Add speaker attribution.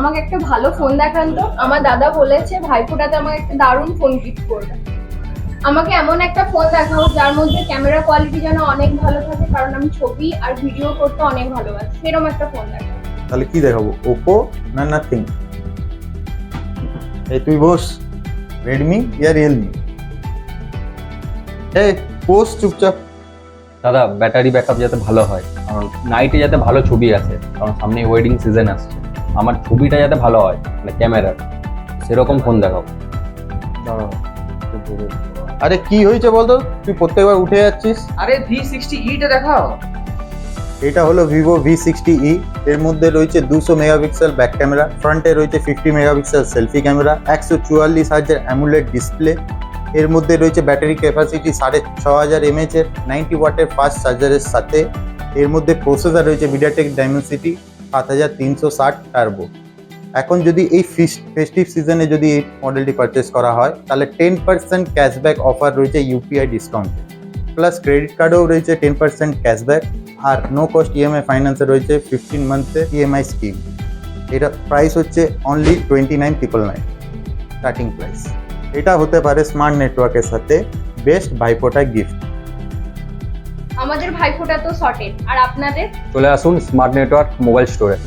Speaker 1: আমাকে একটা ভালো ফোন দেখান তো। আমার দাদা বলেছে ভাইফোঁটাতে আমাকে একটা দারুণ ফোন গিফট করবে। আমাকে এমন একটা ফোন দেখাও যার মধ্যে ক্যামেরা কোয়ালিটি যেন অনেক ভালো থাকে কারণ আমি ছবি আর ভিডিও করতে অনেক ভালোবাসি। সেরকম একটা ফোন দেখাও।
Speaker 2: তাহলে কি দেখাবো? ওপো না নাথিং এই তুই বস রেডমি ইয়া রিয়েলমি এই বস চুপচাপ।
Speaker 3: দাদা ব্যাটারি ব্যাকআপ যাতে ভালো হয়। কারণ নাইটে যাতে ভালো ছবি আসে কারণ সামনে ওয়েডিং সিজন আসছে। আমার ছবিটা যাতে ভালো হয় মানে ক্যামেরার সেরকম ফোন দেখাও।
Speaker 2: আরে কি হয়েছে বলতো? তুই প্রত্যেকবার উঠে যাচ্ছিস?
Speaker 4: আরে ভি সিক্সটি ইটা দেখাও।
Speaker 2: এটা হলো ভিভো ভি সিক্সটি ই এর মধ্যে রয়েছে দুশো মেগাপিক্সেল ব্যাক ক্যামেরা ফ্রন্টে রয়েছে ফিফটি মেগাপিক্সেল সেলফি ক্যামেরা একশো চুয়াল্লিশ হাজার অ্যামুলেট ডিসপ্লে এর মধ্যে রয়েছে ব্যাটারি ক্যাপাসিটি সাড়ে ছ হাজার এমএচ এর নাইনটি ওয়াটের ফাস্ট চার্জারের সাথে এর মধ্যে প্রসেসর রয়েছে মিডিয়াটেক ডাইমেনসিটি সাত হাজার তিনশো ষাট টার্বো এখন যদি এই ফেস্টিভ সিজনে যদি এই মডেলটি পারচেস করা হয়, তাহলে টেন পার্সেন্ট ক্যাশব্যাক অফার রয়েছে ইউপিআই ডিসকাউন্ট প্লাস ক্রেডিট কার্ডেও রয়েছে টেন পার্সেন্ট ক্যাশব্যাক আর নো কস্ট ইএমআই ফাইন্যান্সে রয়েছে ফিফটিন মান্থে ইএমআই স্কিম এটা প্রাইস হচ্ছে only twenty nine triple nine starting price এটা হতে পারে স্মার্ট নেটওয়ার্কের সাথে বেস্ট ভাইফোটা গিফট
Speaker 1: আমাদের ভাইফোঁটা তো শর্টেড আর আপনাদের
Speaker 3: চলে আসুন স্মার্ট নেটওয়ার্ক মোবাইল স্টোরে